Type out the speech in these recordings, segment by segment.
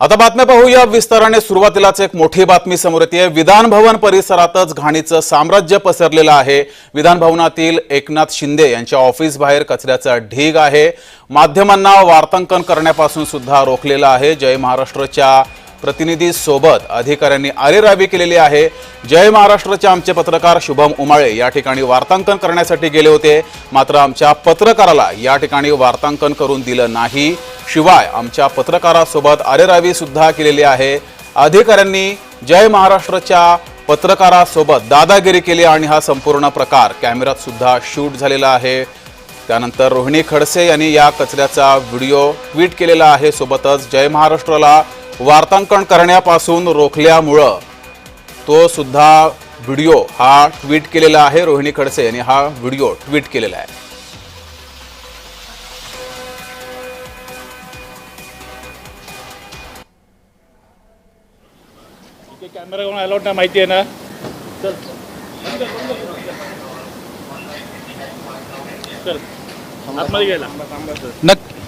आता बातम्या पाहूया. विस्ताराने सुरुवातीलाच एक मोठी बातमी समोर येते. विधान भवन परिसरातच घाणीचं साम्राज्य पसरलेलं आहे. विधान भवनातील एकनाथ शिंदे यांच्या ऑफिस बाहेर कचऱ्याचा ढीग आहे. माध्यमांना वार्तांकन करण्यापासून सुद्धा रोखलेलं आहे. जय महाराष्ट्रच्या प्रतिनिधी सोबत अधिकाऱ्यांनी आरेरावी केलेली आहे. जय महाराष्ट्राचे आमचे पत्रकार शुभम उमाळे या ठिकाणी वार्तांकन करण्यासाठी गेले होते. मात्र आमच्या पत्रकाराला या ठिकाणी वार्तांकन करून दिलं नाही. शिवाय आमच्या पत्रकारासोबत आरेरावी सुद्धा केलेली आहे. अधिकाऱ्यांनी जय महाराष्ट्रच्या पत्रकारासोबत दादागिरी केली आणि हा संपूर्ण प्रकार कॅमेऱ्यात सुद्धा शूट झालेला आहे. त्यानंतर रोहिणी खडसे यांनी या कचऱ्याचा व्हिडिओ ट्विट केलेला आहे. सोबतच जय महाराष्ट्राला वार्तांकन करण्यापासून रोखल्यामुळं तो सुद्धा व्हिडिओ हा ट्विट केलेला आहे रोहिणी खडसे यांनी हा व्हिडिओ ट्विट केलेला आहे. कॅमेरा कोण अलाउड नाही माहिती आहे ना? चल. चल. आतमध्ये गेला. नक्की.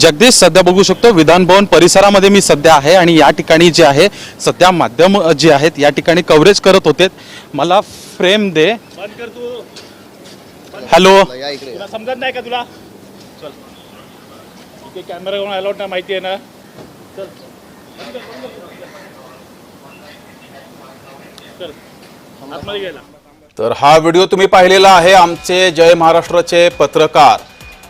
जगदीश सध्या बघू शकतो विधान भवन परिसरामध्ये मी सध्या आहे आणि या ठिकाणी जे आहे सध्या माध्यम जे आहेत या ठिकाणी कव्हरेज करत होते. मला फ्रेम दे. बंद कर तू. हॅलो तुला समजत नाही का तुला? चल. इथे कॅमेरा कोण अलाउड नाही माहिती आहे ना? तर हा व्हिडिओ तुम्ही पाहिलेला आहे आमचे जय महाराष्ट्राचे पत्रकार.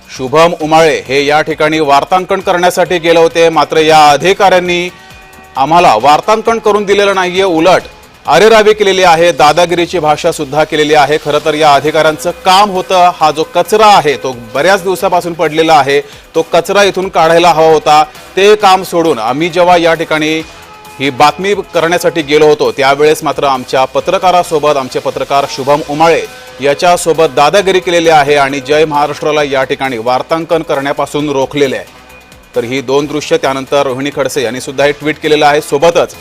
शुभम उमाळे हे या ठिकाणी वार्तांकन करण्यासाठी गेले होते. मात्र या अधिकाऱ्यांनी आम्हाला वार्तांकन करून दिलेलं नाहीये. उलट अरेरावी केलेली आहे. दादागिरीची भाषा सुद्धा केलेली आहे. खरं तर या अधिकाऱ्यांचं काम होतं. हा जो कचरा आहे तो बऱ्याच दिवसापासून पडलेला आहे. तो कचरा इथून काढायला हवा होता. ते काम सोडून आम्ही जेव्हा या ठिकाणी ही बातमी करण्यासाठी गेलो होतो त्यावेळेस मात्र आमच्या पत्रकारासोबत आमचे पत्रकार शुभम उमाळे याच्यासोबत दादागिरी केलेली आहे आणि जय महाराष्ट्राला या ठिकाणी वार्तांकन करण्यापासून रोखलेले आहे. तर ही दोन दृश्य त्यानंतर रोहिणी खडसे यांनी सुद्धा हे ट्विट केलेलं आहे. सोबतच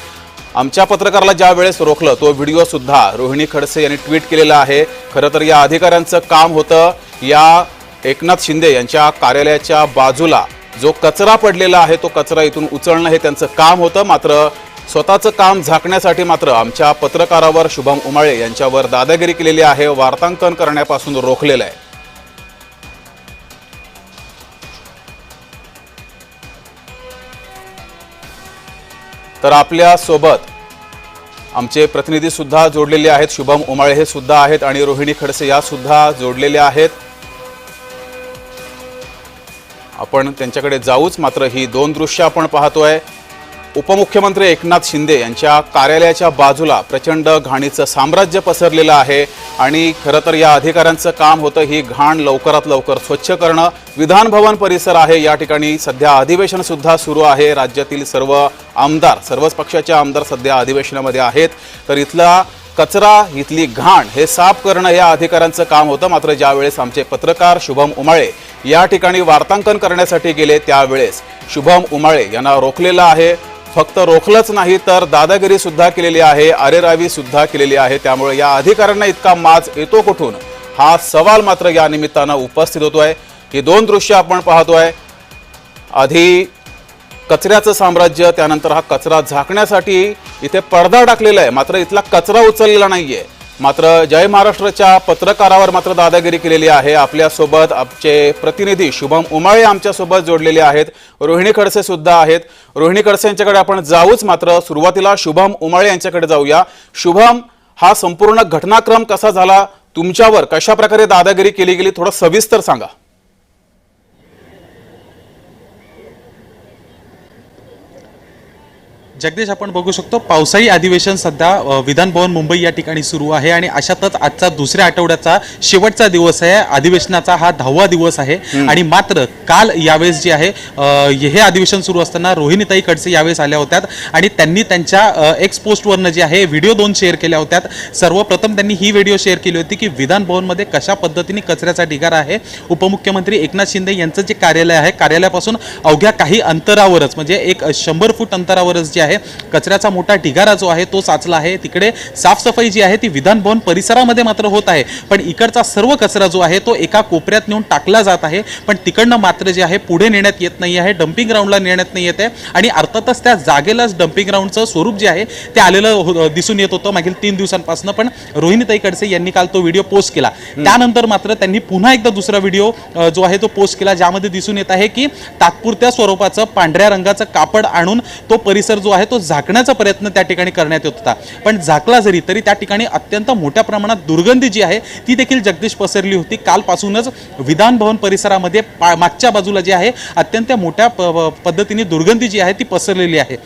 आमच्या पत्रकाराला ज्या वेळेस रोखलं तो व्हिडिओ सुद्धा रोहिणी खडसे यांनी ट्विट केलेला आहे. खरं तर या अधिकाऱ्यांचं काम होतं. या एकनाथ शिंदे यांच्या कार्यालयाच्या बाजूला जो कचरा पडलेला आहे तो कचरा इथून उचलणं हे त्यांचं काम होतं. मात्र स्वतःचं काम झाकण्यासाठी मात्र आमच्या पत्रकारावर शुभम उमाळे यांच्यावर दादागिरी केलेली आहे वार्तांकन करण्यापासून रोखलेलं आहे. तर आपल्यासोबत आमचे प्रतिनिधी सुद्धा जोडलेले आहेत शुभम उमाळे हे सुद्धा आहेत आणि रोहिणी खडसे या सुद्धा जोडलेल्या आहेत. आपण त्यांच्याकडे जाऊच मात्र ही दोन दृश्य आपण पाहतोय. उपमुख्यमंत्री एकनाथ शिंदे यांच्या कार्यालयाच्या बाजूला प्रचंड घाणीचं साम्राज्य पसरलेलं आहे आणि खरं तर या अधिकाऱ्यांचं काम होतं ही घाण लवकरात लवकर स्वच्छ करणं. विधान भवन परिसर आहे या ठिकाणी सध्या अधिवेशनसुद्धा सुरू आहे. राज्यातील सर्व आमदार सर्वच पक्षाचे आमदार सध्या अधिवेशनामध्ये आहेत. तर इथला कचरा इथली घाण हे साफ करणं या अधिकाऱ्यांचं काम होतं. मात्र ज्यावेळेस आमचे पत्रकार शुभम उमाळे या ठिकाणी वार्तांकन करण्यासाठी गेले त्यावेळेस शुभम उमाळे यांना रोखलेलं आहे. फक्त रोखलंच नाही तर दादागिरी सुद्धा केलेली आहे अरेरावी सुद्धा केलेली आहे. त्यामुळे या अधिकाऱ्यांना इतका माज येतो कुठून? हा सवाल मात्र या निमित्तानं उपस्थित होतोय. ही दोन दृश्य आपण पाहतोय. आधी कचऱ्याचं साम्राज्य त्यानंतर हा कचरा झाकण्यासाठी इथे पडदा टाकलेला आहे. मात्र इथला कचरा उचललेला नाहीये. मात्र जय महाराष्ट्राच्या पत्रकारावर मात्र दादागिरी केलेली आहे. आपल्यासोबत आमचे प्रतिनिधी शुभम उमाळे आमच्यासोबत जोडलेले आहेत. रोहिणी खडसे सुद्धा आहेत. रोहिणी खडसे यांच्याकडे आपण जाऊच मात्र सुरुवातीला शुभम उमाळे यांच्याकडे जाऊया. शुभम हा संपूर्ण घटनाक्रम कसा झाला? तुमच्यावर कशा प्रकारे दादागिरी केली गेली? थोडं सविस्तर सांगा. जगदीश आपण बघू शकतो पावसाळी अधिवेशन सध्या विधान भवन मुंबई या ठिकाणी सुरू आहे आणि अशातच आजचा दुसऱ्या आठवड्याचा शेवटचा दिवस आहे. अधिवेशनाचा हा दहावा दिवस आहे. आणि मात्र काल यावेळेस जे आहे हे अधिवेशन सुरू असताना रोहिणीताई खडसे यावेळेस आल्या होत्या आणि त्यांनी त्यांच्या एक्स पोस्टवरनं जे आहे व्हिडिओ दोन शेअर केल्या होत्या सर्वप्रथम त्यांनी ही व्हिडिओ शेअर केली होती की विधान भवनमध्ये कशा पद्धतीने कचऱ्याचा ढिगारा आहे. उपमुख्यमंत्री एकनाथ शिंदे यांचं जे कार्यालय आहे कार्यालयापासून अवघ्या काही अंतरावरच म्हणजे एक शंभर फूट अंतरावरच जे आहे. कचऱ्याचा मोठा ढिगारा जो आहे तो साचला आहे. तिकडे साफसफाई जी आहे ती विधान भवन परिसरामध्ये मात्र होत आहे. पण इकडचा सर्व कचरा जो आहे तो एका कोपऱ्यात नेऊन टाकला जात आहे. पण तिकडनं मात्र जे आहे पुढे नेण्यात येत नाही आहे. डम्पिंग ग्राउंडला नेण्यात नाही येत आहे. आणि अर्थातच त्या जागेलाच डम्पिंग ग्राउंडचं स्वरूप जे आहे ते आलेलं हो- दिसून येत होतं मागील तीन दिवसांपासून. पण रोहिणीताई खडसे यांनी काल तो व्हिडिओ पोस्ट केला. त्यानंतर मात्र त्यांनी पुन्हा एकदा दुसरा व्हिडिओ जो आहे तो पोस्ट केला ज्यामध्ये दिसून येत आहे की तात्पुरत्या स्वरूपाचं पांढऱ्या रंगाचं कापड आणून तो परिसर जो आहे तो झाकण्याचा प्रयत्न त्या ठिकाणी करण्यात येत होता. पण झाकला जरी तरी त्या ठिकाणी अत्यंत मोठ्या प्रमाणात दुर्गंधी जी आहे ती देखील जगदीश पसरली होती. कालपासूनच विधान भवन परिसरामध्ये पा- मागच्या बाजूला जी आहे अत्यंत मोठ्या प- पद्धतीने दुर्गंधी जी आहे ती पसरलेली आहे.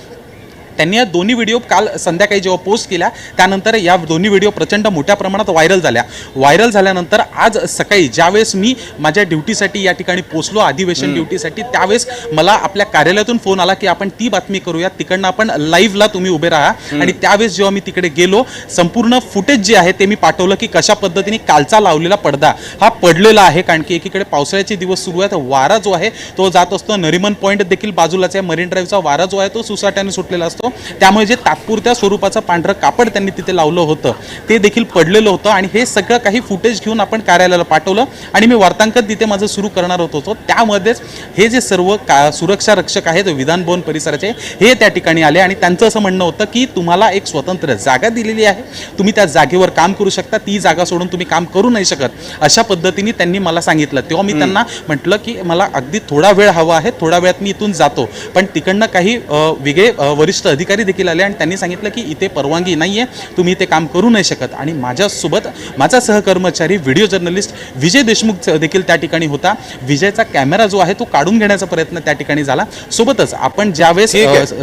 त्यांनी या दोन्ही व्हिडिओ काल संध्याकाळी जेव्हा पोस्ट केल्या त्यानंतर या दोन्ही व्हिडिओ प्रचंड मोठ्या प्रमाणात व्हायरल झाल्या. व्हायरल झाल्यानंतर आज सकाळी ज्यावेळेस मी माझ्या ड्युटीसाठी या ठिकाणी पोचलो अधिवेशन ड्युटीसाठी त्यावेळेस मला आपल्या कार्यालयातून फोन आला की आपण ती बातमी करूया. तिकडनं आपण लाईव्हला तुम्ही उभे राहा. आणि त्यावेळेस जेव्हा मी तिकडे गेलो संपूर्ण फुटेज जे आहे ते मी पाठवलं की कशा पद्धतीने कालचा लावलेला पडदा हा पडलेला आहे. कारण की एकीकडे पावसाळ्याचे दिवस सुरू आहेत वारा जो आहे तो जात असतो. नरिमन पॉईंट देखील बाजूलाच आहे. मरीन ड्राईव्हचा वारा जो आहे तो सुसाट्याने सुटलेला असतो. त्यामुळे जे तात्पुरत्या स्वरूपाचं पांढरं कापड त्यांनी तिथे लावलं होतं ते देखील पडलेलं होतं आणि हे सगळं काही फुटेज घेऊन आपण कार्यालयाला पाठवलं. आणि मी वार्तांकन तिथे माझं सुरू करणार होतो त्यामध्येच हे जे सर्व का सुरक्षा रक्षक आहेत विधान भवन परिसराचे हे त्या ठिकाणी आले आणि त्यांचं असं म्हणणं होतं की तुम्हाला एक स्वतंत्र जागा दिलेली आहे. तुम्ही त्या जागेवर काम करू शकता. ती जागा सोडून तुम्ही काम करू नाही शकत. अशा पद्धतीने त्यांनी मला सांगितलं. तेव्हा मी त्यांना म्हटलं की मला अगदी थोडा वेळ हवा आहे. थोड्या वेळात मी इथून जातो. पण तिकडनं काही वेगळे वरिष्ठ अधिकारी देखील आले आणि त्यांनी सांगितलं की इथे परवानगी नाही आहे तुम्ही इथे काम करू नाही शकत. आणि माझ्यासोबत माझा सहकर्मचारी व्हिडिओ जर्नलिस्ट विजय देशमुख देखील त्या ठिकाणी होता. विजयचा कॅमेरा जो आहे तो काढून घेण्याचा प्रयत्न त्या ठिकाणी झाला. सोबतच आपण ज्यावेळेस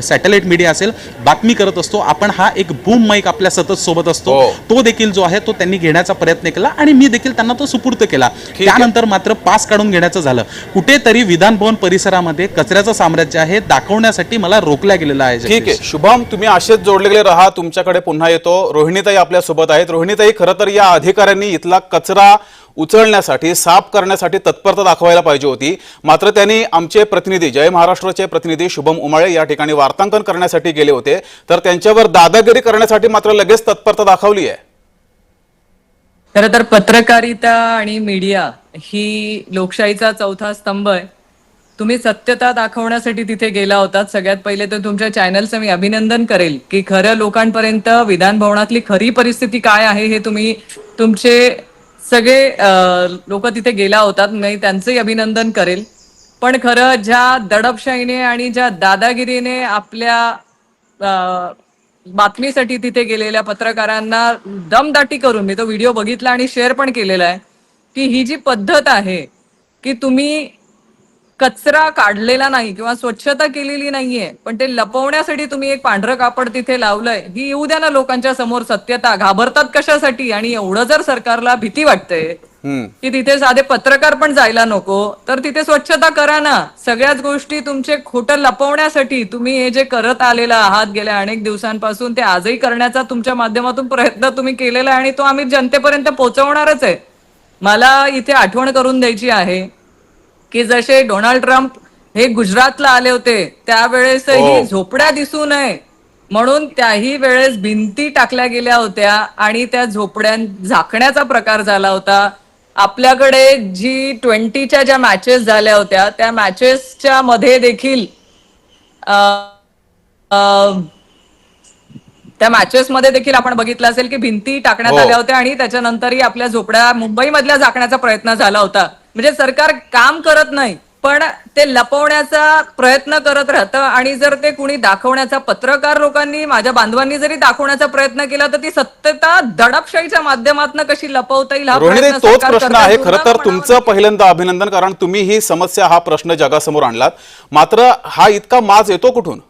सॅटेलाइट मीडिया असेल बातमी करत असतो आपण हा एक बूम माईक आपल्या सतत सोबत असतो. हो. तो देखील जो आहे तो त्यांनी घेण्याचा प्रयत्न केला आणि मी देखील त्यांना तो सुपूर्त केला. त्यानंतर मात्र पास काढून घेण्याचं झालं. कुठेतरी विधान भवन परिसरामध्ये कचऱ्याचं साम्राज्य आहे दाखवण्यासाठी मला रोखल्या गेलेलं आहे ठीक आहे. जगदीश. शुभम तुम्ही असेच जोडलेले राहा तुमच्याकडे पुन्हा येतो. रोहिणीताई आपल्यासोबत आहेत. रोहिणीताई खरं तर या अधिकाऱ्यांनी इथला कचरा उचलण्यासाठी साफ करण्यासाठी तत्परता दाखवायला पाहिजे होती. मात्र त्यांनी आमचे प्रतिनिधी जय महाराष्ट्राचे प्रतिनिधी शुभम उमाळे या ठिकाणी वार्तांकन करण्यासाठी गेले होते. तर त्यांच्यावर दादागिरी करण्यासाठी मात्र लगेच तत्परता दाखवली आहे. खरं तर पत्रकारिता आणि मीडिया ही लोकशाहीचा चौथा स्तंभ आहे. तुम्ही सत्यता दाखवण्यासाठी तिथे गेला होतात. सगळ्यात पहिले तर तुमच्या चॅनलचं मी अभिनंदन करेल की खरं लोकांपर्यंत विधान भवनातली खरी परिस्थिती काय आहे हे तुम्ही तुमचे सगळे लोक तिथे गेला होतात. मी त्यांचंही अभिनंदन करेल. पण खरं ज्या दडपशाहीने आणि ज्या दादागिरीने आपल्या बातमीसाठी तिथे गेलेल्या पत्रकारांना दमदाटी करून मी तो व्हिडिओ बघितला आणि शेअर पण केलेला आहे की ही जी पद्धत आहे की तुम्ही कचरा काढलेला नाही किंवा स्वच्छता केलेली नाहीये पण ते लपवण्यासाठी तुम्ही एक पांढरं कापड तिथे लावलंय ही येऊ द्या ना लोकांच्या समोर सत्यता. घाबरतात कशासाठी? आणि एवढं जर सरकारला भीती वाटते. की तिथे साधे पत्रकार पण जायला नको तर तिथे स्वच्छता करा ना. सगळ्याच गोष्टी तुमचे खोटं लपवण्यासाठी तुम्ही हे जे करत आलेला आहात गेल्या अनेक दिवसांपासून ते आजही करण्याचा तुमच्या माध्यमातून प्रयत्न तुम्ही केलेला आहे आणि तो आम्ही जनतेपर्यंत पोहोचवणारच आहे. मला इथे आठवण करून द्यायची आहे की जसे डोनाल्ड ट्रम्प हे गुजरातला आले होते त्यावेळेसही हो. झोपड्या दिसू नये म्हणून त्याही वेळेस भिंती टाकल्या गेल्या होत्या आणि त्या झोपड्या झाकण्याचा प्रकार झाला होता आपल्याकडे जी ट्वेंटीच्या ज्या मॅचेस झाल्या होत्या त्या मॅचेसच्या मध्ये देखील त्या मॅचेस मध्ये देखील आपण बघितलं असेल की भिंती टाकण्यात हो. आल्या होत्या आणि त्याच्यानंतरही आपल्या झोपड्या मुंबईमधल्या झाकण्याचा प्रयत्न झाला होता म्हणजे सरकार काम करत नाही पण ते लपवण्याचा प्रयत्न करत राहतं आणि जर ते कुणी दाखवण्याचा पत्रकार लोकांनी माझ्या बांधवांनी जरी दाखवण्याचा प्रयत्न केला तर ती सत्यता दडपशाहीच्या माध्यमातून कशी लपवता येईल हा तोच प्रश्न. आहे. खरं तर तुमचं पहिल्यांदा अभिनंदन कारण तुम्ही ही समस्या हा प्रश्न जगासमोर आणलात. मात्र हा इतका माज येतो कुठून?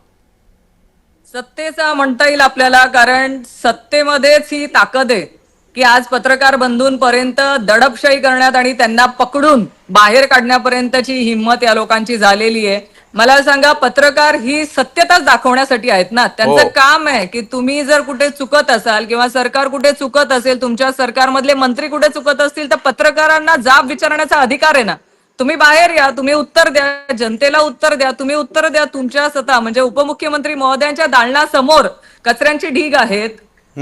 सत्तेचा म्हणता येईल आपल्याला कारण सत्तेमध्येच ही ताकद आहे. की आज पत्रकार बंधूंपर्यंत दडपशाही करण्यात आणि त्यांना पकडून बाहेर काढण्यापर्यंतची हिंमत या लोकांची झालेली आहे. मला सांगा पत्रकार ही सत्यताच दाखवण्यासाठी आहेत ना? त्यांचं हो. काम आहे की तुम्ही जर कुठे चुकत असाल किंवा सरकार कुठे चुकत असेल तुमच्या सरकारमधले मंत्री कुठे चुकत असतील तर पत्रकारांना जाब विचारण्याचा अधिकार आहे ना? तुम्ही बाहेर या तुम्ही उत्तर द्या जनतेला उत्तर द्या तुम्ही उत्तर द्या तुमच्या स्वतः म्हणजे उपमुख्यमंत्री महोदयांच्या दालनासमोर कचऱ्यांची ढीग आहेत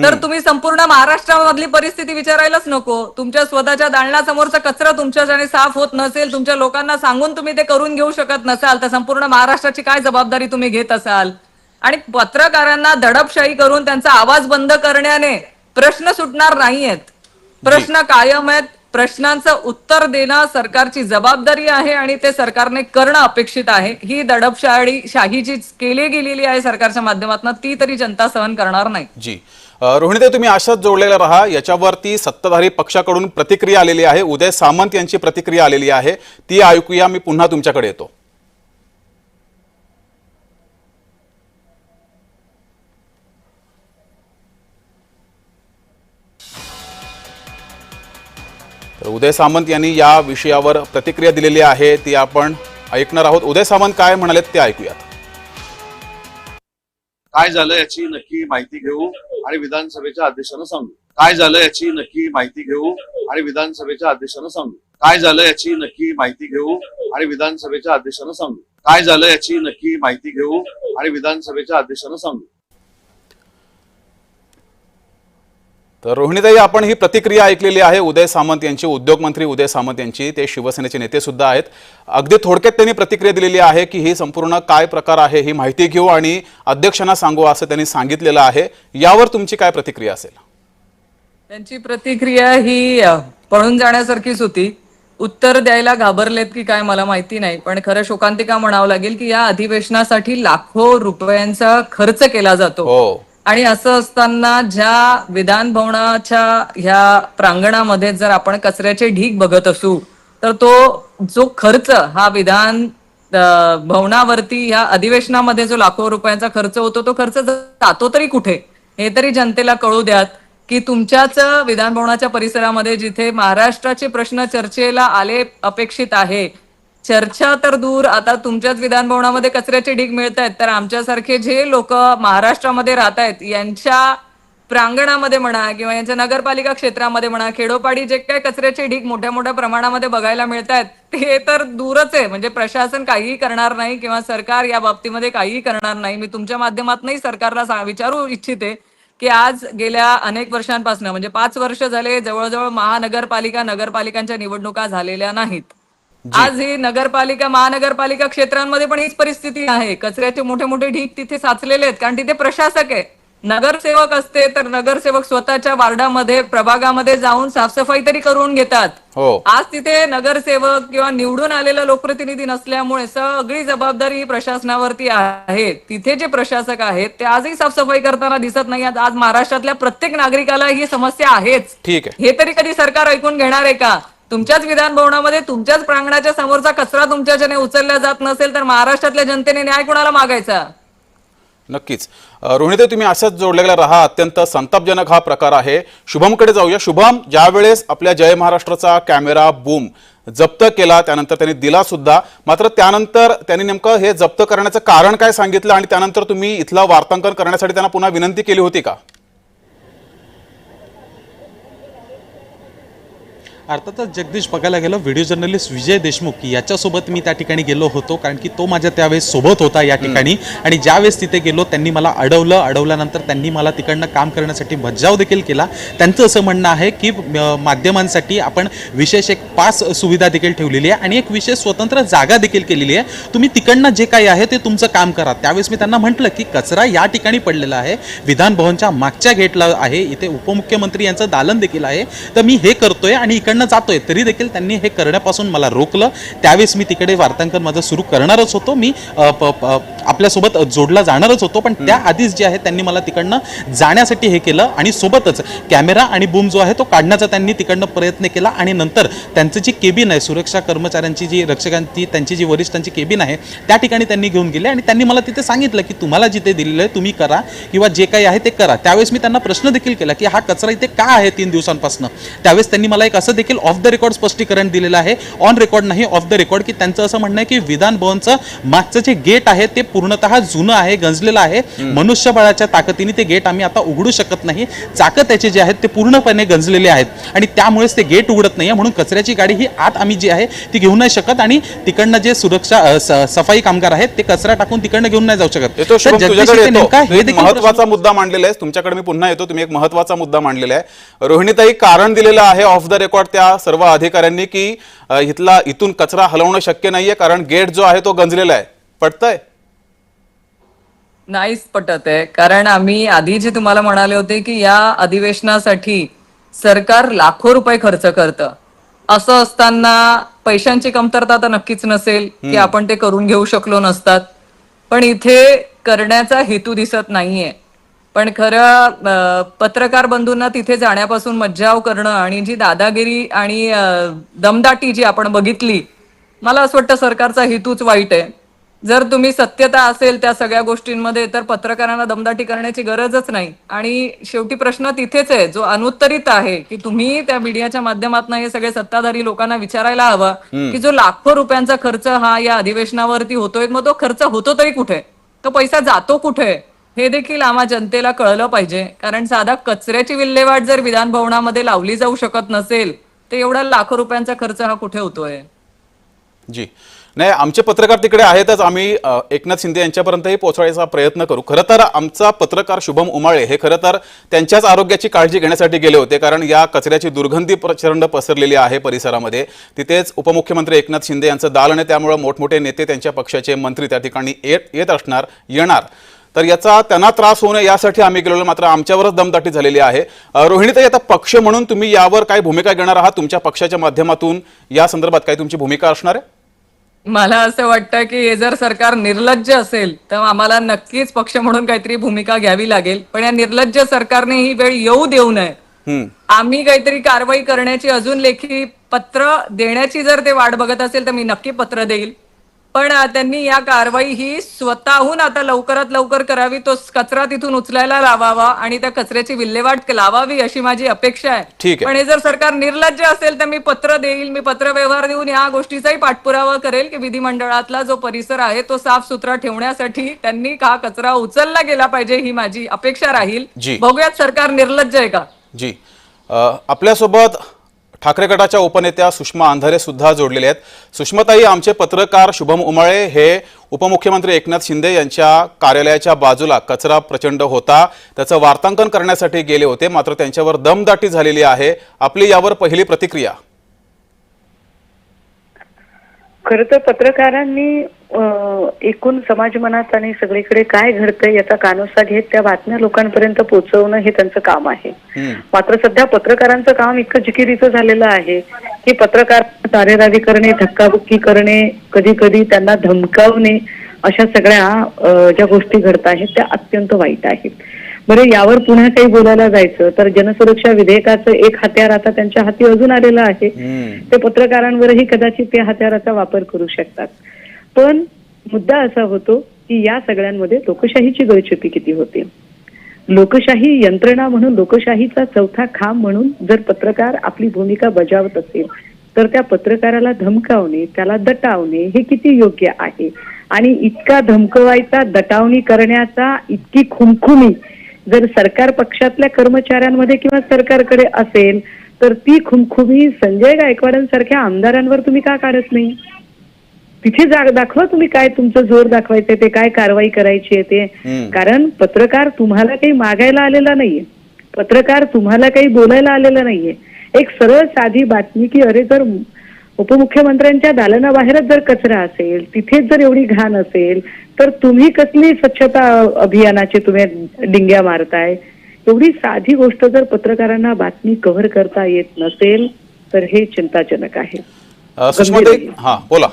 तर तुम्ही संपूर्ण महाराष्ट्रामधली परिस्थिती विचारायलाच नको. तुमच्या स्वतःच्या दालनासमोरचा कचरा तुमच्याच्याने साफ होत नसेल तुमच्या लोकांना सांगून तुम्ही ते करून घेऊ शकत नसाल तर संपूर्ण महाराष्ट्राची काय जबाबदारी तुम्ही घेत असाल? आणि पत्रकारांना दडपशाही करून त्यांचा आवाज बंद करण्याने प्रश्न सुटणार नाहीयेत. प्रश्न कायम आहेत. प्रश्नांचं उत्तर देणं सरकारची जबाबदारी आहे आणि ते सरकारने करणं अपेक्षित आहे. ही दडपशाही शाही जी केली गेलेली आहे सरकारच्या माध्यमातून. ती तरी जनता सहन करणार नाही. जी. अ, तुम्ही अशाच जोडलेल्या राहा. याच्यावरती सत्ताधारी पक्षाकडून प्रतिक्रिया आलेली आहे. उदय सामंत यांची प्रतिक्रिया आलेली आहे. ती ऐकूया. मी पुन्हा तुमच्याकडे येतो. तर उदय सामंत यांनी या विषयावर प्रतिक्रिया दिलेली आहे ती आपण ऐकणार आहोत. उदय सामंत काय म्हणालेत ते ऐकूयात. काय झालं याची नक्की माहिती घेऊ आणि विधानसभेच्या अध्यक्षांना सांगू. काय झालं याची नक्की माहिती घेऊ आणि विधानसभेच्या अध्यक्षांना सांगू. काय झालं याची नक्की माहिती घेऊ आणि विधानसभेच्या अध्यक्षांना सांगू. काय झालं याची नक्की माहिती घेऊ आणि विधानसभेच्या अध्यक्षांना सांगू. तर रोहिणीताई आपण ही प्रतिक्रिया ऐकलेली आहे. उदय सामंत यांची उद्योगमंत्री उदय सामंत यांची ते शिवसेनेचे नेते सुद्धा आहेत. अगदी थोडक्यात त्यांनी प्रतिक्रिया दिलेली आहे की ही संपूर्ण काय प्रकार आहे ही माहिती घेऊ आणि अध्यक्षांना सांगू असं त्यांनी सांगितलेलं आहे. यावर तुमची काय प्रतिक्रिया असेल? त्यांची प्रतिक्रिया ही पळून जाण्यासारखीच होती. उत्तर द्यायला घाबरलेत की काय मला माहिती नाही पण खरं शोकांतिका म्हणावं लागेल की या अधिवेशनासाठी लाखो रुपयांचा खर्च केला जातो. हो. आणि असं असताना ज्या विधान भवनाच्या ह्या प्रांगणामध्ये जर आपण कचऱ्याचे ढीग बघत असू तर तो जो खर्च हा विधान भवनावरती ह्या अधिवेशनामध्ये जो लाखो रुपयांचा खर्च होतो तो खर्च जातो तरी कुठे? हे तरी जनतेला कळू द्यात की तुमच्याच विधान भवनाच्या परिसरामध्ये जिथे महाराष्ट्राचे प्रश्न चर्चेला आले अपेक्षित आहे चर्चा तर दूर. आता तुमच्याच विधान भवनामध्ये कचऱ्याचे ढीग मिळत आहेत तर आमच्यासारखे जे लोक महाराष्ट्रामध्ये राहत आहेत यांच्या प्रांगणामध्ये म्हणा किंवा यांच्या नगरपालिका क्षेत्रामध्ये म्हणा खेडोपाडी जे काय कचऱ्याचे ढीग मोठ्या मोठ्या प्रमाणामध्ये बघायला मिळत आहेत ते तर दूरच आहे. म्हणजे प्रशासन काहीही करणार नाही किंवा सरकार या बाबतीमध्ये काहीही करणार नाही. मी तुमच्या माध्यमातूनही सरकारला विचारू इच्छिते की आज गेल्या अनेक वर्षांपासून म्हणजे पाच वर्ष झाले जवळजवळ महानगरपालिका नगरपालिकांच्या निवडणुका झालेल्या नाहीत. आज ही नगरपालिका महानगरपालिका क्षेत्रांमध्ये पण हीच परिस्थिती आहे. कचऱ्याचे मोठे मोठे ढीग तिथे साचलेले आहेत. कारण तिथे प्रशासक आहे. नगरसेवक असते तर नगरसेवक स्वतःच्या वार्डामध्ये प्रभागामध्ये जाऊन साफसफाई तरी करून घेतात. हो. आज तिथे नगरसेवक किंवा निवडून आलेला लोकप्रतिनिधी नसल्यामुळे सगळी जबाबदारी ही प्रशासनावरती आहे. तिथे जे प्रशासक आहेत ते आजही साफसफाई करताना दिसत नाही. आज महाराष्ट्रातल्या प्रत्येक नागरिकाला ही समस्या आहेच. ठीक आहे. हे तरी कधी सरकार ऐकून घेणार आहे का? तुमच्याच विधानभवनामध्ये तुमच्याच प्रांगणाच्या समोरचा कचरा तुमच्याच्याने उचलला जात नसेल तर महाराष्ट्रातल्या जनतेने न्याय कोणाला मागायचा? नक्कीच. अ, तुम्ही असंच जोडलेला राहा. अत्यंत संतापजनक हा प्रकार आहे. शुभमकडे जाऊया. शुभम ज्यावेळेस आपल्या जय महाराष्ट्राचा कॅमेरा बूम जप्त केला त्यानंतर त्यांनी दिला सुद्धा. मात्र त्यानंतर त्यांनी नेमकं हे जप्त करण्याचं कारण काय सांगितलं आणि त्यानंतर तुम्ही इथलं वार्तांकन करण्यासाठी त्यांना पुन्हा विनंती केली होती का? अर्थातच जगदीश बघायला गेलं व्हिडिओ जर्नलिस्ट विजय देशमुख याच्यासोबत मी त्या ठिकाणी गेलो होतो कारण की तो माझ्या त्यावेळेस सोबत होता या ठिकाणी. आणि ज्यावेळेस तिथे गेलो त्यांनी मला अडवलं. अडवल्यानंतर त्यांनी मला तिकडनं काम करण्यासाठी मज्जाव देखील केला. त्यांचं असं म्हणणं आहे की माध्यमांसाठी आपण विशेष एक पास सुविधा देखील ठेवलेली आहे आणि एक विशेष स्वतंत्र जागा देखील केलेली आहे. तुम्ही तिकडनं जे काही आहे ते तुमचं काम करा. त्यावेळेस मी त्यांना म्हटलं की कचरा या ठिकाणी पडलेला आहे. विधान भवनच्या मागच्या गेटला आहे. इथे उपमुख्यमंत्री यांचं दालन देखील आहे. तर मी हे करतोय आणि इकडनं जातोय तरी देखील त्यांनी हे करण्यापासून मला रोखलं. त्यावेळेस मी तिकडे वार्तांकन माझं सुरू करणारच होतो. मी आपल्यासोबत जोडला जाणारच होतो. पण त्या आधीच जे आहे त्यांनी मला तिकडनं जाण्यासाठी हे केलं आणि सोबतच कॅमेरा आणि बूम जो आहे तो काढण्याचा त्यांनी तिकडनं प्रयत्न केला. आणि नंतर त्यांचं जी केबिन आहे सुरक्षा कर्मचाऱ्यांची जी रक्षकांची त्यांची जी वरिष्ठांची केबिन आहे त्या ठिकाणी त्यांनी घेऊन गेले. आणि त्यांनी मला तिथे सांगितलं की तुम्हाला जिथे दिलेलं आहे तुम्ही करा किंवा जे काही आहे ते करा. त्यावेळेस मी त्यांना प्रश्न देखील केला की हा कचरा इथे का आहे तीन दिवसांपासून? त्यावेळेस त्यांनी मला एक असं देखील देखील ऑफ द रेकॉर्ड स्पष्टीकरण दिलेलं आहे. ऑन रेकॉर्ड नाही ऑफ द रेकॉर्ड की त्यांचं असं म्हणणं आहे की विधान भवनचं मागचं जे गेट आहे ते पूर्णतः जुनं आहे गंजलेलं आहे. मनुष्यबळाच्या ताकदीने ते गेट आम्ही आता उघडू शकत नाही. चाकं त्याचे जे आहेत ते पूर्णपणे गंजलेले आहेत. आणि त्यामुळेच ते गेट उघडत नाही म्हणून कचऱ्याची गाडी ही आत आम्ही जी आहे ती घेऊ नाही शकत आणि तिकडनं जे सुरक्षा सफाई कामगार आहेत ते कचरा टाकून तिकडनं घेऊन नाही जाऊ शकत. हे महत्त्वाचा मुद्दा मांडलेला आहे. तुमच्याकडे मी पुन्हा येतो. तुम्ही एक महत्त्वाचा मुद्दा मांडलेला आहे. रोहिणीताई कारण दिलेलं आहे ऑफ द रेकॉर्ड त्या सर्व अधिकाऱ्यांनी की इथला इथून कचरा हलवणं शक्य नाहीये कारण गेट जो आहे तो गंजलेला आहे. पटतंय? नाहीच पटत आहे. कारण आम्ही आधी जे तुम्हाला म्हणाले होते की या अधिवेशनासाठी सरकार लाखो रुपये खर्च करतं. असं असताना पैशांची कमतरता तर नक्कीच नसेल की आपण ते करून घेऊ शकलो नसतात. पण इथे करण्याचा हेतू दिसत नाहीये. पण खरं पत्रकार बंधूंना तिथे जाण्यापासून मज्जाव करणं आणि जी दादागिरी आणि दमदाटी जी आपण बघितली मला असं वाटतं सरकारचा हेतूच वाईट आहे. जर तुम्ही सत्यता असेल त्या सगळ्या गोष्टींमध्ये तर पत्रकारांना दमदाटी करण्याची गरजच नाही. आणि शेवटी प्रश्न तिथेच आहे जो अनुत्तरित आहे की तुम्ही त्या मीडियाच्या माध्यमातून हे सगळे सत्ताधारी लोकांना विचारायला हवा की जो लाखो रुपयांचा खर्च हा या अधिवेशनावरती होतोय मग तो खर्च होतो तरी कुठे? तो पैसा जातो कुठे? हे देखील आम्हा जनतेला कळलं पाहिजे. कारण साधा कचऱ्याची विल्हेवाट जर विधान भवनामध्ये लावली जाऊ शकत नसेल तर एवढा लाखो रुपयांचा खर्च हा कुठे होतोय? जी. नाही आमचे पत्रकार तिकडे आहेतच. आम्ही एकनाथ शिंदे यांच्यापर्यंतही पोहोचवायचा प्रयत्न करू. खरं तर आमचा पत्रकार शुभम उमाळे हे खरं तर त्यांच्याच आरोग्याची काळजी घेण्यासाठी गेले होते. कारण या कचऱ्याची दुर्गंधी प्रचंड पसरलेली आहे परिसरामध्ये. तिथेच उपमुख्यमंत्री एकनाथ शिंदे यांचं दालन आहे त्यामुळे मोठमोठे नेते त्यांच्या पक्षाचे मंत्री त्या ठिकाणी येत येत असणार येणार. तर याचा त्यांना त्रास होऊ नये यासाठी आम्ही गेलेलो मात्र आमच्यावरच दमदाटी झालेली आहे. रोहिणीताई आता पक्ष म्हणून तुम्ही यावर काय भूमिका घेणार आहात? तुमच्या पक्षाच्या माध्यमातून या संदर्भात काय तुमची भूमिका असणार आहे? मला असं वाटतं की हे जर सरकार निर्लज्ज असेल तर आम्हाला नक्कीच पक्ष म्हणून काहीतरी भूमिका घ्यावी लागेल. पण या निर्लज्ज सरकारने ही वेळ येऊ देऊ नये. आम्ही काहीतरी कारवाई करण्याची अजून लेखी पत्र देण्याची जर ते वाट बघत असेल तर मी नक्की पत्र देईल. पण त्यांनी या कारवाई ही स्वतःहून आता लवकरात लवकर करावी. तो कचरा तिथून उचलायला लावावा आणि त्या कचऱ्याची विल्हेवाट लावावी अशी माझी अपेक्षा आहे. ठीक आहे. पण हे जर सरकार निर्लज्ज असेल तर मी पत्र देईल मी पत्र व्यवहार देऊन या गोष्टीचाही पाठपुरावा करेल की विधिमंडळातला जो परिसर आहे तो साफ सुथरा ठेवण्यासाठी त्यांनी हा कचरा उचलला गेला पाहिजे ही माझी अपेक्षा राहील. बघूयात सरकार निर्लज्ज आहे का? जी. आपल्यासोबत ठाकरे गटाच्या उपनेत्या सुषमा अंधारे सुद्धा जोडलेले आहेत. सुषमाताई आमचे पत्रकार शुभम उमाळे हे उपमुख्यमंत्री एकनाथ शिंदे यांच्या कार्यालयाच्या बाजूला कचरा प्रचंड होता. त्याचं वार्तांकन करण्यासाठी गेले होते मात्र त्यांच्यावर दमदाटी झालेली आहे. आपली यावर पहिली प्रतिक्रिया. खर तर पत्रकारांनी एकूण समाज मनात आणि सगळीकडे काय घडतंय याचा कानोसा घेत त्या बातम्या लोकांपर्यंत पोहोचवणं हे त्यांचं काम आहे. मात्र सध्या पत्रकारांचं काम इतकं जिकिरीचं झालेलं आहे की पत्रकार तारेरावी करणे धक्काबुक्की करणे कधी कधी त्यांना धमकावणे अशा सगळ्या ज्या गोष्टी घडत आहेत त्या अत्यंत वाईट आहेत बरं यावर पुन्हा काही बोलायला जायचं तर जनसुरक्षा विधेयकाचं एक हत्यार आता त्यांच्या हाती अजून आलेलं आहे. ते पत्रकारांवरही कदाचित त्या हत्याराचा वापर करू शकतात पण मुद्दा असा होतो की या सगळ्यांमध्ये लोकशाहीची गळछुपी किती होते? लोकशाही यंत्रणा म्हणून लोकशाहीचा चौथा खांब म्हणून जर पत्रकार आपली भूमिका बजावत असेल तर त्या पत्रकाराला धमकावणे त्याला दटावणे हे किती योग्य आहे? आणि इतका धमकवायचा दटावणी करण्याचा इतकी खुमखुमी जर सरकार पक्षातल्या कर्मचाऱ्यांमध्ये किंवा सरकारकडे असेल तर ती खुमखुमी संजय गायकवाडांसारख्या आमदारांवर तुम्ही का काढत नाही? तिथे जा दाखवा तुम्ही काय तुमचं जोर दाखवायचंय ते काय कारवाई करायची आहे ते. कारण पत्रकार तुम्हाला काही मागायला आलेला नाहीये. पत्रकार तुम्हाला काही बोलायला आलेला नाहीये. एक सरळ साधी बातमी की अरे जर उपमुख्यमंत्र्यांच्या दालनाबाहेरच जर कचरा असेल तिथेच जर एवढी घाण असेल तर तुम्ही कसली स्वच्छता अभियानाचे तुम्ही डिंग्या मारताय? एवढी साधी गोष्ट जर पत्रकारांना बातमी कव्हर करता येत नसेल तर हे चिंताजनक आहे. हा बोला.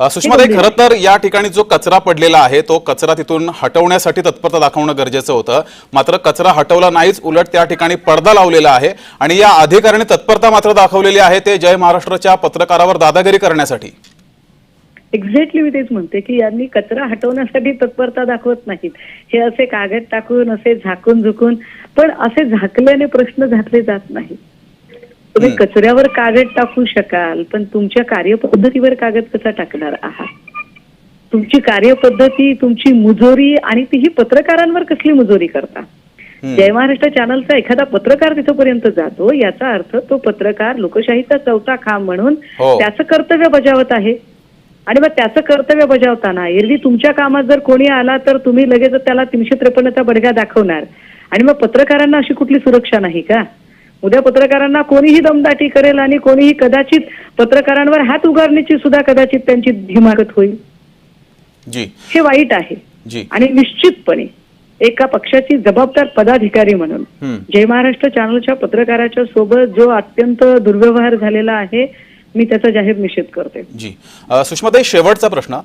सुषमाताई खरं तर या ठिकाणी जो कचरा पडलेला आहे तो कचरा तिथून हटवण्यासाठी तत्परता दाखवणं गरजेचं होतं. मात्र कचरा हटवला नाहीच उलट त्या ठिकाणी पडदा लावलेला आहे आणि या अधिकाऱ्याने तत्परता मात्र दाखवलेली आहे ते जय महाराष्ट्राच्या पत्रकारावर दादागिरी करण्यासाठी. एक्झॅक्टली मी तेच म्हणते की यांनी कचरा हटवण्यासाठी तत्परता दाखवत नाहीत. हे असे कागद टाकून असे झाकून झुकून पण असे झाकल्याने प्रश्न झाकले जात नाहीत. तुम्ही कचऱ्यावर कागद टाकू शकाल पण तुमच्या कार्यपद्धतीवर कागद कसा टाकणार आहात? तुमची कार्यपद्धती तुमची मुजोरी आणि तीही पत्रकारांवर कसली मुजोरी करता? जय महाराष्ट्र चॅनलचा एखादा पत्रकार तिथपर्यंत जातो याचा अर्थ तो पत्रकार लोकशाहीचा चौथा खांब म्हणून हो. त्याचं कर्तव्य बजावत आहे. आणि मग त्याचं कर्तव्य बजावताना एरवी तुमच्या कामात जर कोणी आला तर तुम्ही लगेच त्याला तीनशे त्रेपन्नचा बडगा दाखवणार. आणि मग पत्रकारांना अशी कुठली सुरक्षा नाही का? उद्या पत्रकारांना कोणीही दमदाटी करेल आणि कोणीही कदाचित पत्रकारांवर हात उगारण्याची सुद्धा कदाचित त्यांची हिमागत होईल. जी. हे वाईट आहे. जी. आणि निश्चितपणे एका पक्षाची जबाबदार पदाधिकारी म्हणून. जय महाराष्ट्र चॅनलच्या पत्रकाराच्या सोबत जो अत्यंत दुर्व्यवहार झालेला आहे मी त्याचा जाहीर निषेध करते. जी. सुषमाताई शेवटचा प्रश्न.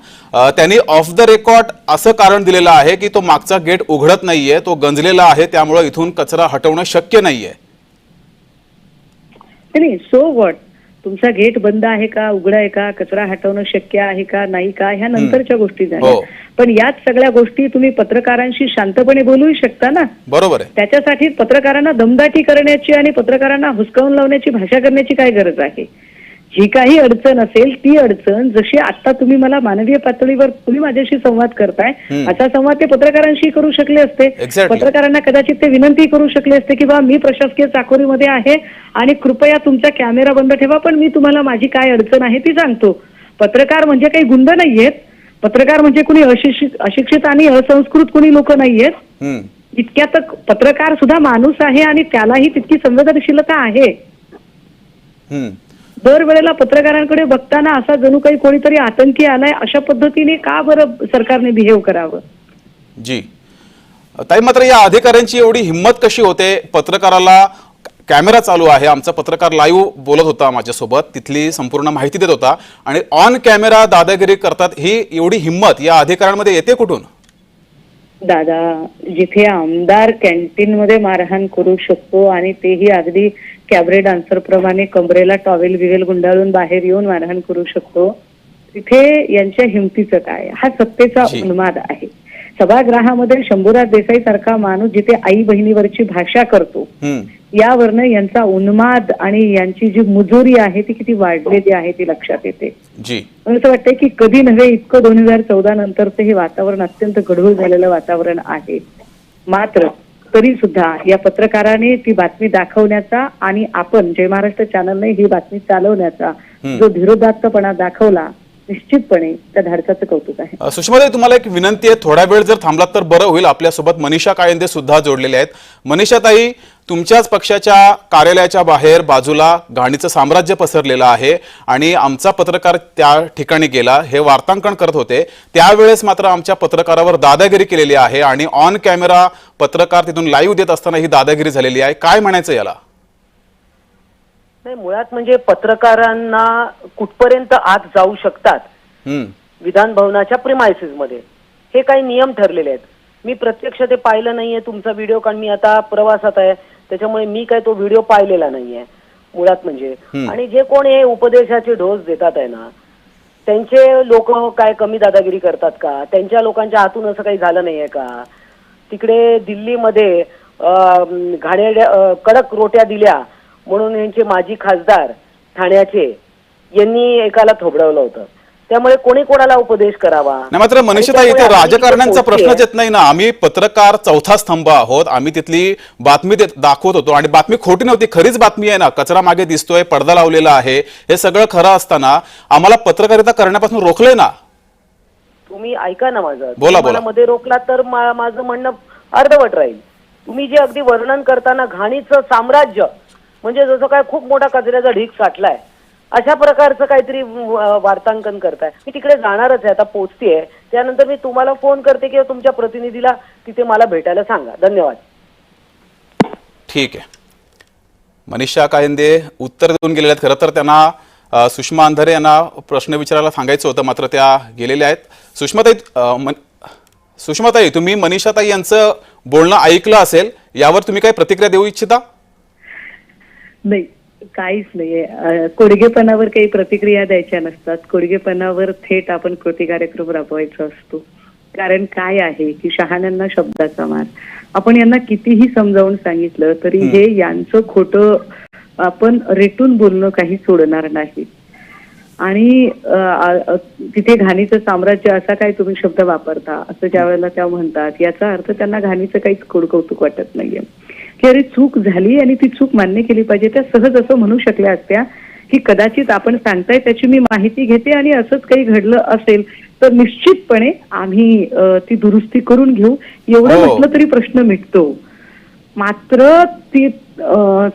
त्यांनी ऑफ द रेकॉर्ड असं कारण दिलेलं आहे की तो मागचा गेट उघडत नाहीये तो गंजलेला आहे त्यामुळे इथून कचरा हटवणं शक्य नाहीये. नाही सो वॉट तुमचा गेट बंद आहे का? उघडा आहे का? कचरा हटवणं शक्य आहे का? नाही का? ह्या नंतरच्या गोष्टी झाल्या. हो. पण याच सगळ्या गोष्टी तुम्ही पत्रकारांशी शांतपणे बोलू शकता ना? बरोबर आहे. त्याच्यासाठी पत्रकारांना दमदाटी करण्याची आणि पत्रकारांना हुसकावून लावण्याची भाषा करण्याची काय गरज आहे? जी काही अडचण असेल ती अडचण जशी आता तुम्ही मला मानवीय पातळीवर तुम्ही माझ्याशी संवाद करताय. असा संवाद ते पत्रकारांशी करू शकले असते Exactly. पत्रकारांना कदाचित ते विनंती करू शकले असते की बा मी प्रशासकीय चाकोरीमध्ये आहे आणि कृपया तुमचा कॅमेरा बंद ठेवा पण मी तुम्हाला माझी काय अडचण आहे ती सांगतो पत्रकार म्हणजे काही गुंड नाहीयेत पत्रकार म्हणजे कुणी अशिक्षित अशिक्षित आणि असंस्कृत कुणी लोक नाहीयेत. इतक्यात पत्रकार सुद्धा माणूस आहे आणि त्यालाही तितकी संवेदनशीलता आहे. दरवेळेला पत्रकारांकडे बघताना असा जणू काही कोणीतरी आतंकी आलाय अशा पद्धतीने का बरं सरकारने बिहेव करावं? जी. ताई मात्र या अधिकाऱ्यांची एवढी हिंमत कशी होते? पत्रकाराला कॅमेरा चालू आहे. आमचा पत्रकार लाईव्ह बोलत होता माझ्यासोबत. तिथली संपूर्ण माहिती देत होता. आणि ऑन कॅमेरा दादागिरी करतात ही एवढी हिंमत या अधिकाऱ्यांमध्ये येते कुठून? दादा जिथे आमदार कॅन्टीन मध्ये मारहाण करू शकतो आणि तेही अगदी कॅबरे डान्सर प्रमाणे कमरेला टॉवेल बिवेल गुंडाळून बाहेर येऊन मारहाण करू शकतो तिथे यांच्या हिमतीचं काय हा सत्तेचा. उन्माद आहे सभागृहामध्ये शंभूराज देसाई सारखा माणूस जिथे आई बहिणीवरची भाषा करतो. यावरनं यांचा उन्माद आणि यांची जी मुजोरी आहे ती किती वाढलेली आहे ती लक्षात येते. मला असं वाटतंय की कधी नव्हे इतकं दोन हजार चौदा नंतरचं हे वातावरण अत्यंत गढूळ झालेलं वातावरण आहे. मात्र तरी सुद्धा या पत्रकाराने ती बातमी दाखवण्याचा आणि आपण जय महाराष्ट्र चॅनलने ही बातमी चालवण्याचा जो धीरोदात्तपणा दाखवला निश्चितपणे त्या धाडसाचं कौतुक आहे. सुषमाताई तुम्हाला एक विनंती आहे थोडा वेळ जर थांबलात तर बरं होईल. आपल्यासोबत मनीषा कायंदे सुद्धा जोडलेले आहेत. मनीषाताई तुमच्याच पक्षाच्या कार्यालयाच्या बाहेर बाजूला घाणीचं साम्राज्य पसरलेलं आहे आणि आमचा पत्रकार त्या ठिकाणी गेला. हे वार्तांकन करत होते. त्यावेळेस मात्र आमच्या पत्रकारावर दादागिरी केलेली आहे आणि ऑन कॅमेरा पत्रकार तिथून लाईव्ह देत असताना ही दादागिरी झालेली आहे. काय म्हणायचं याला? मुळात म्हणजे पत्रकारांना कुठपर्यंत आत जाऊ शकतात? विधान भवनाच्या प्रिमायसेस मध्ये. हे काही नियम ठरलेले आहेत. मी प्रत्यक्ष ते पाहिलं नाहीये तुमचा व्हिडिओ कारण मी आता प्रवासात आहे. त्याच्यामुळे मी काय तो व्हिडिओ पाहिलेला नाहीये. मुळात म्हणजे. आणि जे कोण हे उपदेशाचे डोस देतात आहे ना त्यांचे लोक काय कमी दादागिरी करतात का? त्यांच्या लोकांच्या हातून असं काही झालं नाहीये का? तिकडे दिल्लीमध्ये अं, कडक रोट्या दिल्या. म्हणून यांचे माजी खासदार ठाण्याचे यांनी एकाला थोबडवलं होतं. त्यामुळे कोणी कोणाला उपदेश करावा? नाही मात्र मनीषाताई आणि इथे राजकारण्यांचा प्रश्नच. येत नाही ना. आम्ही पत्रकार चौथा स्तंभ आहोत. आम्ही तिथली बातमी दाखवत होतो. आणि बातमी खोटी नव्हती. खरीच बातमी आहे ना. कचरा मागे दिसतोय पडदा लावलेला आहे. हे सगळं खरं असताना आम्हाला पत्रकारिता करण्यापासून रोखलंय ना? तुम्ही ऐका ना माझं. बोला, बोला. मध्ये रोखला तर माझं म्हणणं अर्धवट राहील. तुम्ही जे अगदी वर्णन करताना घाणीचं साम्राज्य म्हणजे जसं काय खूप मोठा कचऱ्याचा ढीक साठलाय अशा प्रकारचं काहीतरी वार्तांकन करताय. मी तिकडे जाणारच आहे आता पोचतेय. त्यानंतर मी तुम्हाला फोन करते किंवा तुमच्या प्रतिनिधीला तिथे मला भेटायला सांगा. धन्यवाद. ठीक आहे. मनीषा कायंदे उत्तर देऊन गेलेल्या आहेत. खरं तर त्यांना सुषमा अंधारे यांना प्रश्न विचारायला सांगायचं होतं मात्र त्या गेलेल्या आहेत. सुषमाताई सुषमाताई तुम्ही मनीषाताई यांचं बोलणं ऐकलं असेल यावर तुम्ही काही प्रतिक्रिया देऊ इच्छिता? नाही काहीच नाहीये कोडगेपणावर काही प्रतिक्रिया द्यायच्या नसतात. कोडगेपणावर थेट आपण कृती कार्यक्रम राबवायचा असतो. कारण काय आहे की शहाण्यांना शब्दाचा मार. आपण यांना कितीही समजावून सांगितलं तरी हे यांचं खोटं आपण रेटून बोलणं काही सोडणार नाही. आणि तिथे घाणीचं साम्राज्य असा काय तुम्ही शब्द वापरता असं ज्या वेळेला त्या म्हणतात याचा अर्थ त्यांना घाणीचं काहीच कोड कौतुक वाटत नाहीये. की अरे चूक झाली आणि ती चूक मान्य केली पाहिजे. त्या सहज असं म्हणू शकल्या असत्या की कदाचित आपण सांगताय त्याची मी माहिती घेते आणि असंच काही घडलं असेल तर निश्चितपणे आम्ही ती दुरुस्ती करून घेऊ. एवढं हो. म्हटलं तरी प्रश्न मिटतो. मात्र ती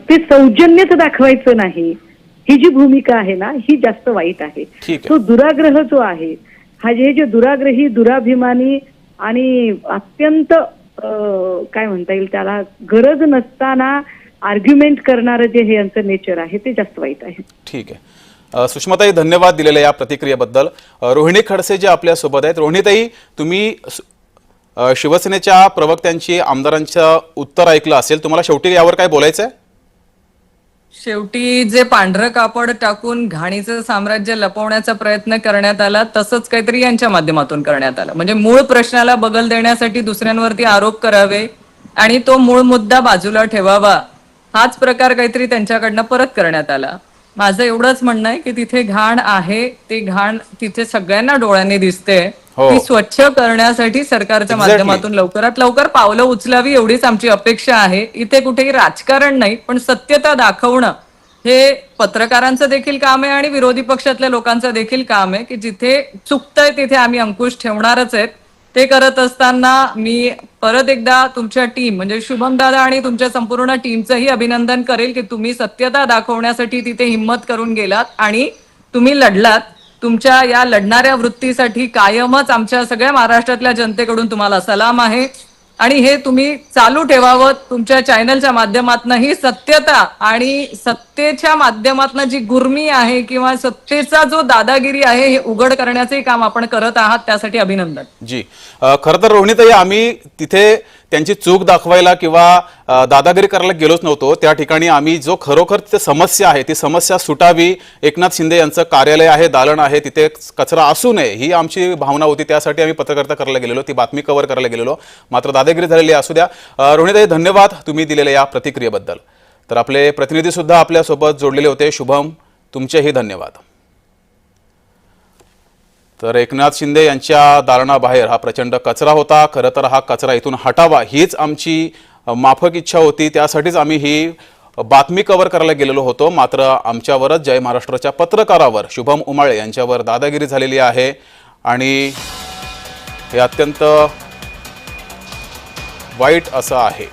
ते सौजन्यच दाखवायचं नाही. ही जी भूमिका आहे ना ही जास्त वाईट आहे. तो दुराग्रह जो आहे हा जे जे दुराग्रही दुराभिमानी आणि अत्यंत काय म्हणता येईल त्याला गरज नसताना आर्ग्युमेंट करणारं जे हे यांचं नेचर आहे ते जास्त वाईट आहे. ठीक आहे. सुषमाताई धन्यवाद दिलेल्या या प्रतिक्रियेबद्दल. रोहिणी खडसे जे आपल्यासोबत आहेत रोहिणीताई तुम्ही शिवसेनेच्या प्रवक्त्यांची आमदारांचं उत्तर ऐकलं असेल तुम्हाला शेवटी यावर काय बोलायचं आहे शेवटी जे पांढरं कापड टाकून घाणीचं साम्राज्य लपवण्याचा प्रयत्न करण्यात आला तसंच काहीतरी यांच्या माध्यमातून करण्यात आलं. म्हणजे मूळ प्रश्नाला बगल देण्यासाठी दुसऱ्यांवरती आरोप करावे आणि तो मूळ मुद्दा बाजूला ठेवावा हाच प्रकार काहीतरी त्यांच्याकडनं परत करण्यात आला. माझं एवढंच म्हणणं आहे की तिथे घाण आहे ते घाण तिथे सगळ्यांना डोळ्यांनी दिसते हो. ती स्वच्छ करण्यासाठी सरकारच्या Exactly. माध्यमातून लवकरात लवकर पावलं उचलावी एवढीच आमची अपेक्षा आहे इथे कुठेही राजकारण नाही पण सत्यता दाखवणं हे पत्रकारांचं देखील काम आहे आणि विरोधी पक्षातल्या लोकांचं देखील काम आहे की जिथे चुकतंय तिथे आम्ही अंकुश ठेवणारच आहेत ते करत असताना मी परत एकदा तुमच्या टीम म्हणजे शुभम दादा आणि तुमच्या संपूर्ण टीमचंही अभिनंदन करेल की तुम्ही सत्यता दाखवण्यासाठी तिथे हिंमत करून गेलात आणि तुम्ही लढलात. तुमच्या या लढणाऱ्या वृत्तीसाठी कायमच आमच्या सगळ्या महाराष्ट्रातल्या जनतेकडून तुम्हाला सलाम आहे. आणि हे तुम्ही चालू ठेवावं. तुमच्या चॅनलच्या माध्यमातून ही सत्यता आणि सत्तेच्या माध्यमातून जी गुर्मी आहे किंवा सत्तेचा जो दादागिरी आहे हे उघड करण्याचंही काम आपण करत आहात. त्यासाठी अभिनंदन. जी. खर तर रोहिणीताई आम्ही तिथे त्यांची चूक दाखवायला किंवा दादागिरी करायला गेलोच नव्हतो. त्या ठिकाणी आम्ही जो खरोखर तिथे समस्या आहे ती समस्या सुटावी एकनाथ शिंदे यांचं कार्यालय आहे दालन आहे तिथे कचरा असू नये ही आमची भावना होती. त्यासाठी आम्ही पत्रकारिता करायला गेलेलो ती बातमी कव्हर करायला गेलेलो. मात्र दादागिरी झालेली असू द्या. रोहिणीताई धन्यवाद तुम्ही दिलेल्या या प्रतिक्रियेबद्दल. तर आपले प्रतिनिधीसुद्धा आपल्यासोबत जोडलेले होते. शुभम तुमचेही धन्यवाद. तर एकनाथ शिंदे यांच्या दालनाबाहेर हा प्रचंड कचरा होता. खरं तर हा कचरा इथून हटावा हीच आमची माफक इच्छा होती. त्यासाठीच आम्ही ही बातमी कव्हर करायला गेलेलो होतो. मात्र आमच्यावरच जय महाराष्ट्राच्या पत्रकारावर शुभम उमाळे यांच्यावर दादागिरी झालेली आहे. आणि हे अत्यंत वाईट असं आहे.